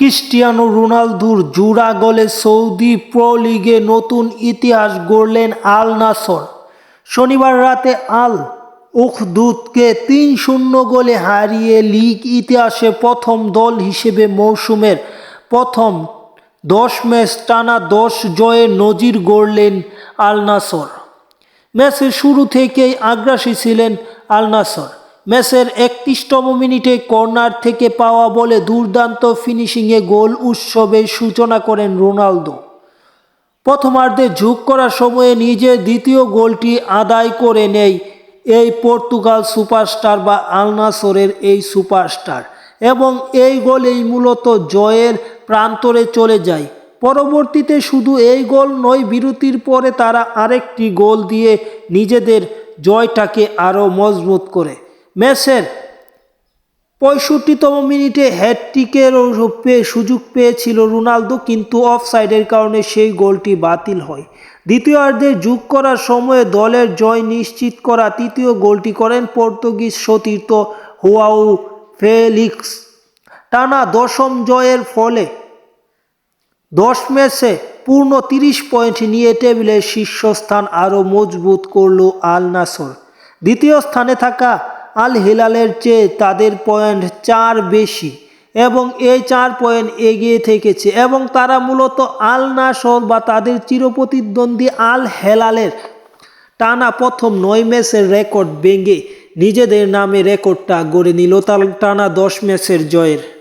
Cristiano রোনালদোর জোড়া গোলে সৌদি প্রো লিগে নতুন ইতিহাস গড়লেন আল নাসর। শনিবার রাতে আল উখদুদকে তিন শূন্য গোলে হারিয়ে লিগ ইতিহাসে প্রথম দল হিসেবে মৌসুমের প্রথম দশ ম্যাচ টানা দশ জয়ের নজির গড়লেন আল নাসর। ম্যাচের শুরু থেকেই আগ্রাসী ছিলেন আল নাসর। ম্যাচের একত্রিশতম মিনিটে কর্নার থেকে পাওয়া বলে দুর্দান্ত ফিনিশিংয়ে গোল উৎসবের সূচনা করেন রোনালদো। প্রথমার্ধে ঝুঁক করার সময়ে নিজের দ্বিতীয় গোলটি আদায় করে নেয় এই পর্তুগাল সুপারস্টার বা আলনাসরের এই সুপারস্টার এবং এই গোলেই মূলত জয়ের প্রান্তরে চলে যায়। পরবর্তীতে শুধু এই গোল নয়, বিরতির পরে তারা আরেকটি গোল দিয়ে নিজেদের জয়টাকে আরও মজবুত করে। ম্যাচের পঁয়ষট্টিতম মিনিটে হ্যাটট্রিকের সুযোগ পেয়েছিল রোনালদো, কিন্তু অফসাইডের কারণে সেই গোলটি বাতিল হয়। দ্বিতীয়ার্ধে যোগ করার সময়ে দলের জয় নিশ্চিত করা তৃতীয় গোলটি করেন পর্তুগিজ সতীর্থ হুয়াউ ফেলিক্স। টানা দশম জয়ের ফলে দশ ম্যাচে পূর্ণ তিরিশ পয়েন্ট নিয়ে টেবিলের শীর্ষস্থান আরও মজবুত করল আল নাসর দ্বিতীয় স্থানে থাকা আল হিলালের চেয়ে তাদের পয়েন্ট চার বেশি এবং এই চার পয়েন্ট এগিয়ে থেকেছে এবং তারা মূলত আল নাসর বা তাদের চিরপ্রতিদ্বন্দ্বী আল হেলালের টানা প্রথম নয় ম্যাচের রেকর্ড ভেঙে নিজেদের নামে রেকর্ডটা গড়ে নিল টানা দশ ম্যাচের জয়ের।